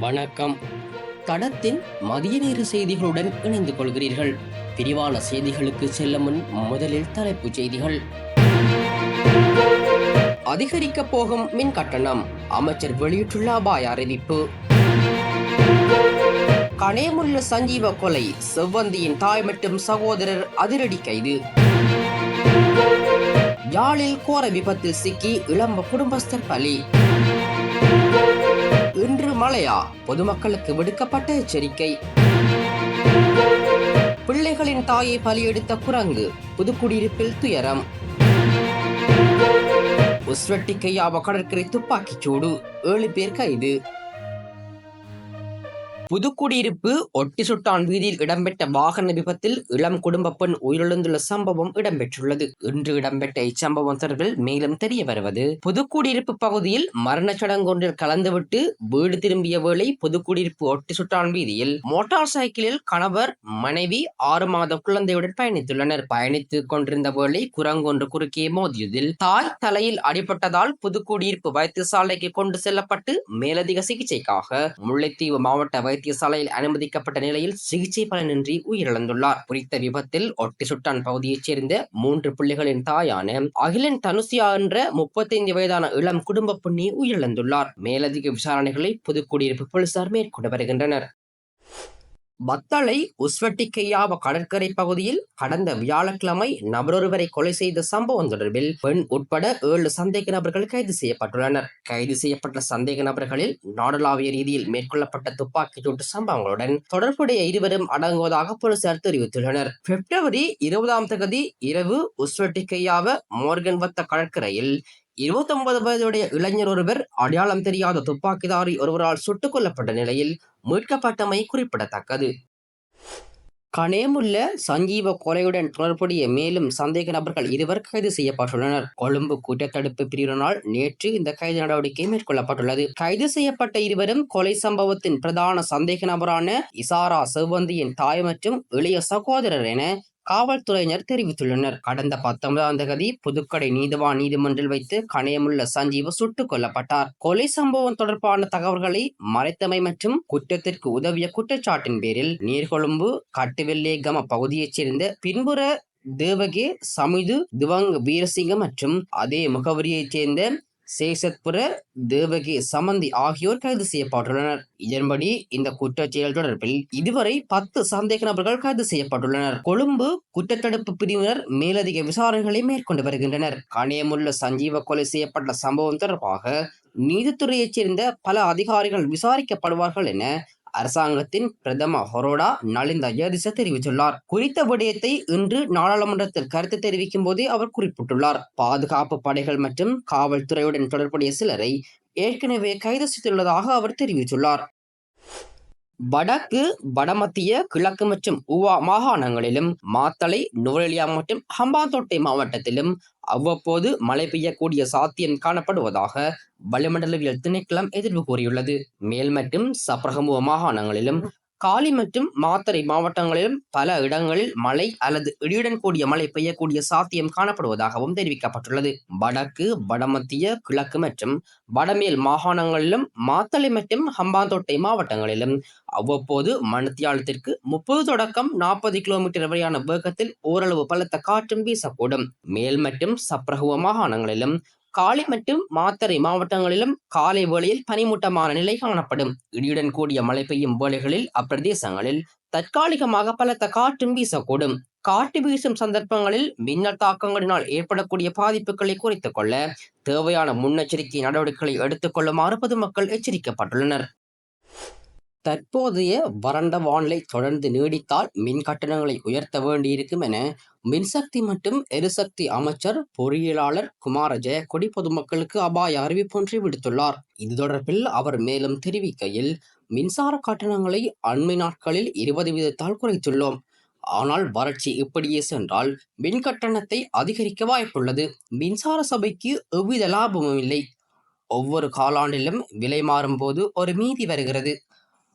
வணக்கம். தடத்தின் மதிய நேர செய்திகளுடன் இணைந்து கொள்கிறீர்கள். விரிவான செய்திகளுக்கு செல்லும் முன் முதலில் தலைப்புச் செய்திகள். அதிகரிக்க போகும் மின் கட்டணம் அமைச்சர் வெளியிட்டுள்ள அபாய அறிவிப்பு. கனேமுள்ள சஞ்சீவ கொலை செவ்வந்தியின் தாய் மற்றும் சகோதரர் அதிரடி கைது. யாழில் கோர விபத்தில் சிக்கி இளம்ப குடும்பஸ்தர் பலி. இன்று மழையா? பொதுமக்களுக்கு விடுக்கப்பட்ட எச்சரிக்கை. பிள்ளைகளின் தாயை பலியெடுத்த குரங்கு புதுக்குடியிருப்பில் துயரம். உஸ்வெட்டிக்கையாவ கடற்கரை துப்பாக்கிச் சூடு. ஏழு பேர் கைது. புதுக்குடியிருப்பு ஒட்டி சுட்டான் வீதியில் இடம்பெற்ற வாகன விபத்தில் இளம் குடும்ப பெண் உயிரிழந்துள்ள சம்பவம் இடம்பெற்றுள்ளது. இன்று இடம்பெற்ற இச்சம்பவம் தொடர்பில் மேலும் தெரிய வருவது புதுக்குடியிருப்பு பகுதியில் மரணச் சடங்கொன்றில் கலந்துவிட்டு வீடு திரும்பிய வேளை புதுக்குடியிருப்பு ஒட்டி சுட்டான் வீதியில் மோட்டார் சைக்கிளில் கணவர் மனைவி ஆறு மாத குழந்தையுடன் பயணித்துள்ளனர். பயணித்துக் கொண்டிருந்த வேளை குரங்கொன்று குறுக்கே மோதியதில் தாய் தலையில் அடிபட்டதால் புதுக்குடியிருப்பு வைத்தியசாலைக்கு கொண்டு செல்லப்பட்டு மேலதிக சிகிச்சைக்காக முல்லைத்தீவு மாவட்ட வைத்தியசாலையில் அனுமதிக்கப்பட்ட நிலையில் சிகிச்சை பலனின்றி உயிரிழந்துள்ளார். குறித்த விபத்தில் ஒட்டி சுட்டான் பகுதியைச் சேர்ந்த மூன்று பிள்ளைகளின் தாயான அகிலன் தனுசியா என்ற முப்பத்தைந்து வயதான இளம் குடும்ப புண்ணி உயிரிழந்துள்ளார். மேலதிக விசாரணைகளை புதுக்குடியிருப்பு போலீசார் மேற்கொண்டு வருகின்றனர். பத்தளை உஸ்வட்டிக்கையாவ கடற்கரை பகுதியில் கடந்த வியாழக்கிழமை நபரொருவரை கொலை செய்த சம்பவம் தொடர்பில் பெண் உட்பட ஏழு சந்தேக நபர்கள் கைது செய்யப்பட்டுள்ளனர். கைது செய்யப்பட்ட சந்தேக நபர்களில் நாடளாவிய ரீதியில் மேற்கொள்ளப்பட்ட துப்பாக்கி சூட்டு சம்பவங்களுடன் தொடர்புடைய இருவரும் அடங்குவதாக போலீசார் தெரிவித்துள்ளனர். பிப்ரவரி இருபதாம் தேதி இரவு உஸ்வட்டிக்கையாவ மோர்கன் வத்த கடற்கரையில் இருபத்தொன்பது வயதுடைய இளைஞர் ஒருவர் அடையாளம் தெரியாத துப்பாக்கிதாரி ஒருவரால் சுட்டுக் கொல்லப்பட்ட நிலையில் மீட்கப்பட்டமை குறிப்பிடத்தக்கது. கனேமுள்ள சஞ்சீவ கொலையுடன் தொடர்புடைய மேலும் சந்தேக நபர்கள் இருவர் கைது செய்யப்பட்டுள்ளனர். கொழும்பு குற்றத்தடுப்பு பிரிவினால் நேற்று இந்த கைது நடவடிக்கை மேற்கொள்ளப்பட்டுள்ளது. கைது செய்யப்பட்ட இருவரும் கொலை சம்பவத்தின் பிரதான சந்தேக நபரான இசாரா செவ்வந்தியின் தாய் மற்றும் இளைய சகோதரர் என காவல்துறையினர் தெரிவித்துள்ளனர். கடந்த பத்தொன்பதாம் தேதி புதுக்கடை நீதிவான் நீதிமன்றில் வைத்து கணையமுள்ள சஞ்சீவ சுட்டுக் கொல்லப்பட்டார். கொலை சம்பவம் தொடர்பான தகவல்களை மறைத்தமை மற்றும் குற்றத்திற்கு உதவிய குற்றச்சாட்டின் பேரில் நீர்கொழும்பு கட்டுவெல்லேகம பகுதியைச் சேர்ந்த பின்புற தேவகே சமிது திவங் வீரசிங்க மற்றும் அதே முகவரியைச் சேர்ந்த சேசத்புர தேவகி சமந்தி ஆகியோர் கைது செய்யப்பட்டுள்ளனர். இதன்படி இந்த குற்றச் செயல் தொடர்பில் இதுவரை பத்து சந்தேக நபர்கள் கைது செய்யப்பட்டுள்ளனர். கொழும்பு குற்றத்தடுப்பு பிரிவினர் மேலதிக விசாரணைகளை மேற்கொண்டு வருகின்றனர். கணியமுள்ள சஞ்சீவ கொலை செய்யப்பட்ட சம்பவம் தொடர்பாக நீதித்துறையைச் சேர்ந்த பல அதிகாரிகள் விசாரிக்கப்படுவார்கள் என அரசாங்கத்தின் பிரதம ஹொரோடா நலிந்த ஜெயதிச தெரிவித்துள்ளார். குறித்த விடயத்தை இன்று நாடாளுமன்றத்தில் கருத்து தெரிவிக்கும் போதே அவர் குறிப்பிட்டுள்ளார். பாதுகாப்பு படைகள் மற்றும் காவல்துறையுடன் தொடர்புடைய சிலரை ஏற்கனவே கைது செய்துள்ளதாக அவர் தெரிவித்துள்ளார். வடக்கு வடமத்திய கிழக்கு மற்றும் உவா மாகாணங்களிலும் மாத்தளை நுவரெலியா மற்றும் ஹம்பாந்தோட்டை மாவட்டத்திலும் அவ்வப்போது மழை பெய்யக்கூடிய சாத்தியம் காணப்படுவதாக வளிமண்டலவியல் திணைக்களம் எதிர்வு கூறியுள்ளது. மேல் மற்றும் சப்ரகமுவ மாகாணங்களிலும் காலி மற்றும் மாத்தறை மாவட்டங்களிலும் பல இடங்களில் மழை அல்லது இடியுடன் கூடிய மழை பெய்யக்கூடிய சாத்தியம் காணப்படுவதாகவும் தெரிவிக்கப்பட்டுள்ளது. வடக்கு வடமத்திய கிழக்கு மற்றும் வடமேல் மாகாணங்களிலும் மாத்தளை மற்றும் ஹம்பாந்தோட்டை மாவட்டங்களிலும் அவ்வப்போது மணத்தியாலத்திற்கு முப்பது தொடக்கம் நாற்பது கிலோமீட்டர் வரையான வேகத்தில் ஓரளவு பலத்த காற்றும் வீசக்கூடும். மேல் மற்றும் சப்ரகுவ மாகாணங்களிலும் காலை மற்றும் மாத்தறை மாவட்டங்களிலும் காலை வேளையில் பனிமூட்டமான நிலை காணப்படும். இடியுடன் கூடிய மழை பெய்யும் வேளைகளில் அப்பிரதேசங்களில் தற்காலிகமாக பலத்த காற்றும் வீசக்கூடும். காட்டு வீசும் சந்தர்ப்பங்களில் மின்னல் தாக்கங்களினால் ஏற்படக்கூடிய பாதிப்புகளை குறைத்துக் கொள்ள தேவையான முன்னெச்சரிக்கை நடவடிக்கைகளை எடுத்துக் கொள்ளுமாறு பொதுமக்கள் எச்சரிக்கப்பட்டுள்ளனர். தற்போதைய வறண்ட வானிலை தொடர்ந்து நீடித்தால் மின் கட்டணங்களை உயர்த்த வேண்டியிருக்கும் என மின்சக்தி மற்றும் எரிசக்தி அமைச்சர் பொறியியலாளர் குமார ஜெயக்கொடி பொதுமக்களுக்கு அபாய அறிவிப்பொன்றை விடுத்துள்ளார். இது தொடர்பில் அவர் மேலும் தெரிவிக்கையில் மின்சார கட்டணங்களை அண்மை நாட்களில் இருபது வீதத்தால் குறைத்துள்ளோம். ஆனால் வறட்சி இப்படியே சென்றால் மின் கட்டணத்தை அதிகரிக்க வாய்ப்புள்ளது. மின்சார சபைக்கு எவ்வித லாபமும் இல்லை. ஒவ்வொரு காலாண்டிலும் விலை மாறும்போது ஒரு மீதி வருகிறது.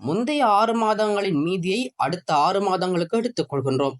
முந்தைய ஆறு மாதங்களின் மீதியை அடுத்த ஆறு மாதங்களுக்கு எடுத்துக் கொள்கின்றோம்.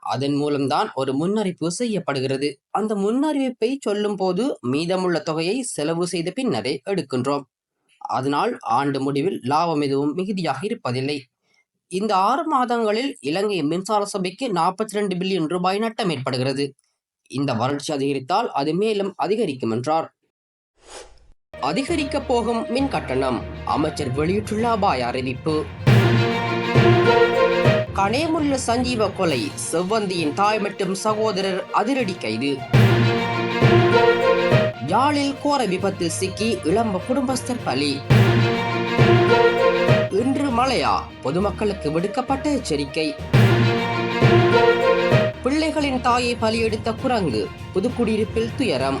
அதன் மூலம்தான் ஒரு முன்னறிவிப்பு செய்யப்படுகிறது. அந்த முன்னறிவிப்பை சொல்லும் போது மீதமுள்ள தொகையை செலவு செய்த பின்னரே எடுக்கின்றோம். அதனால் ஆண்டு முடிவில் லாபம் எதுவும் மிகுதியாக இருப்பதில்லை. இந்த ஆறு மாதங்களில் இலங்கை மின்சார சபைக்கு நாற்பத்தி ரெண்டு பில்லியன் ரூபாய் நட்டம் ஏற்படுகிறது. இந்த வறட்சி அதிகரித்தால் அது மேலும் அதிகரிக்கும் என்றார். அதிகரிக்க போகும் மின் கட்டணம் அமைச்சர் வெளியிட்டுள்ள அபாய அறிவிப்பு. கனேமுள்ள சஞ்சீவ கொலை செவ்வந்தியின் தாய் மற்றும் சகோதரர் அதிரடி கைது. யாழில் கோர விபத்தில் சிக்கி இளம்ப குடும்பஸ்தர் பலி. இன்று மழையா? பொதுமக்களுக்கு விடுக்கப்பட்ட எச்சரிக்கை. பிள்ளைகளின் தாயை பலியெடுத்த குரங்கு புதுக்குடியிருப்பில் துயரம்.